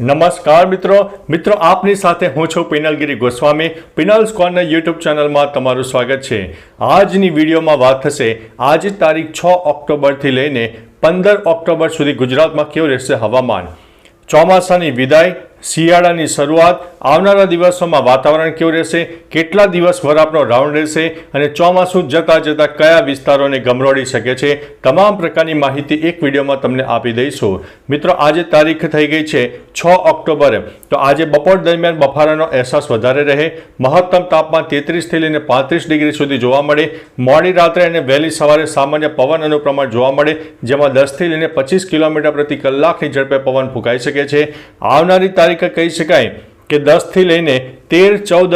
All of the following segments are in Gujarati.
નમસ્કાર મિત્રો. મિત્રો, આપની સાથે હું છું પિનલગીરી ગોસ્વામી. પિનલ્સ કોર્નર યુટ્યુબ ચેનલમાં તમારું સ્વાગત છે. આજની વિડીયોમાં વાત થશે આજ તારીખ છ ઓક્ટોબરથી લઈને પંદર ઓક્ટોબર સુધી ગુજરાતમાં કેવું રહેશે હવામાન? ચોમાસાની વિદાય શિયાળાની શરૂઆત આવનારા દિવસોમાં વાતાવરણ કેવું રહેશે? કેટલા દિવસ વરાપનો રાઉન્ડ રહેશે? અને ચોમાસું જતાં જતાં કયા વિસ્તારોને ગમરોડી શકે છે? તમામ પ્રકારની માહિતી એક વિડીયોમાં તમને આપી દઈશું. મિત્રો, આજે તારીખ થઈ ગઈ છે છ ઓક્ટોબરે. તો આજે બપોર દરમિયાન બફારાનો અહેસાસ વધારે રહે. મહત્તમ તાપમાન તેત્રીસથી લઈને પાંત્રીસ ડિગ્રી સુધી જોવા મળે. મોડી રાત્રે અને વહેલી સવારે સામાન્ય પવન અનુપ્રમાણ જોવા મળે, જેમાં દસથી લઈને પચીસ કિલોમીટર પ્રતિ કલાકની ઝડપે પવન ફૂંકાઈ શકે છે. આવનારી તારીખ કહી શકાય કે દસથી લઈને તેર ચૌદ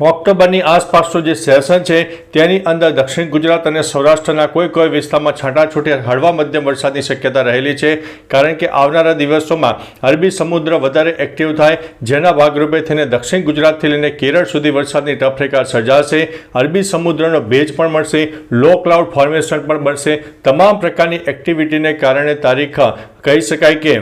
ઓક્ટોબરની આસપાસનું જે સેશન છે, તેની અંદર દક્ષિણ ગુજરાત અને સૌરાષ્ટ્રના કોઈ કોઈ વિસ્તારમાં છાંટાછૂટી હળવા મધ્યમ વરસાદની શક્યતા રહેલી છે. કારણ કે આવનારા દિવસોમાં અરબી સમુદ્ર વધારે એક્ટિવ થાય, જેના ભાગરૂપે થઈને દક્ષિણ ગુજરાતથી લઈને કેરળ સુધી વરસાદની ટફરેખા સર્જાશે. અરબી સમુદ્રનો ભેજ પણ મળશે, લો ક્લાઉડ ફોર્મેશન પણ મળશે તમામ પ્રકારની એક્ટિવિટીને કારણે તારીખ કહી શકાય કે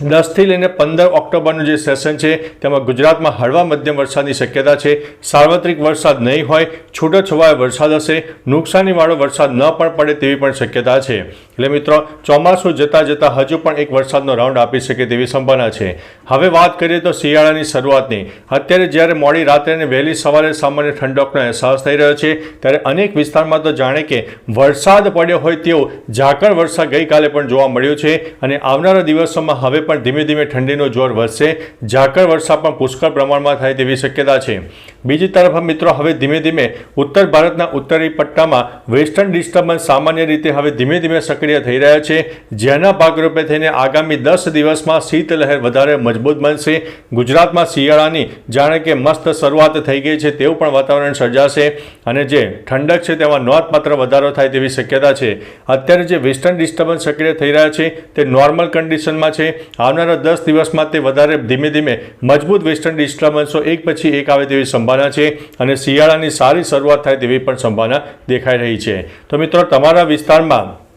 દસથી લઈને પંદર ઓક્ટોબરનું જે સેશન છે, તેમાં ગુજરાતમાં હળવા મધ્યમ વરસાદની શક્યતા છે. સાર્વત્રિક વરસાદ નહીં હોય, છૂટોછવાયો વરસાદ હશે, નુકસાનીવાળો વરસાદ ન પણ પડે તેવી પણ શક્યતા છે. એટલે મિત્રો, ચોમાસું જતાં જતાં હજુ પણ એક વરસાદનો રાઉન્ડ આપી શકે તેવી સંભાવના છે. હવે વાત કરીએ તો શિયાળાની શરૂઆતની. અત્યારે જ્યારે મોડી રાત્રે અને વહેલી સવારે સામાન્ય ઠંડકનો અહેસાસ થઈ રહ્યો છે, ત્યારે અનેક વિસ્તારમાં તો જાણે કે વરસાદ પડ્યો હોય તેવો ઝાકળ વરસાદ ગઈકાલે પણ જોવા મળ્યો છે. અને આવનારા દિવસોમાં હવે પણ ધીમે ધીમે ઠંડીનો જોર વધશે. ઝાકળ વરસાદ પણ પુષ્કળ પ્રમાણમાં થાય તેવી શક્યતા છે. બીજી તરફ મિત્રો, હવે ધીમે ધીમે ઉત્તર ભારતના ઉત્તરી પટ્ટામાં વેસ્ટર્ન ડિસ્ટર્બન્સ સામાન્ય રીતે હવે ધીમે ધીમે સક્રિય થઈ રહ્યા છે. જેના ભાગરૂપે થઈને આગામી દસ દિવસમાં શીતલહેર વધારે મજબૂત બનશે. ગુજરાતમાં શિયાળાની જાણે કે મસ્ત શરૂઆત થઈ ગઈ છે તેવું પણ વાતાવરણ સર્જાશે. અને જે ઠંડક છે તેમાં નોંધપાત્ર વધારો થાય તેવી શક્યતા છે. અત્યારે જે વેસ્ટર્ન ડિસ્ટર્બન્સ સક્રિય થઈ રહ્યા છે તે નોર્મલ કન્ડિશનમાં છે. આવનારા દસ દિવસમાં તે વધારે ધીમે ધીમે મજબૂત વેસ્ટર્ન ડિસ્ટર્બન્સો એક પછી એક આવે તેવી સંભાવના છે અને શિયાળાની સારી શરૂઆત થાય તેવી પણ સંભાવના દેખાઈ રહી છે. તો મિત્રો, તમારા વિસ્તારમાં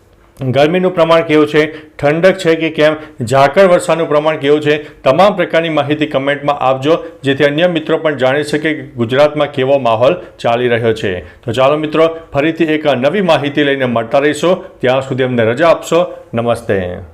ગરમીનું પ્રમાણ કેવું છે? ઠંડક છે કે કેમ? ઝાકળ વરસાદનું પ્રમાણ કેવું છે? તમામ પ્રકારની માહિતી કમેન્ટમાં આપજો, જેથી અન્ય મિત્રો પણ જાણી શકે કે ગુજરાતમાં કેવો માહોલ ચાલી રહ્યો છે. તો ચાલો મિત્રો, ફરીથી એક નવી માહિતી લઈને મળતા રહીશો. ત્યાં સુધી અમને રજા આપશો. નમસ્તે.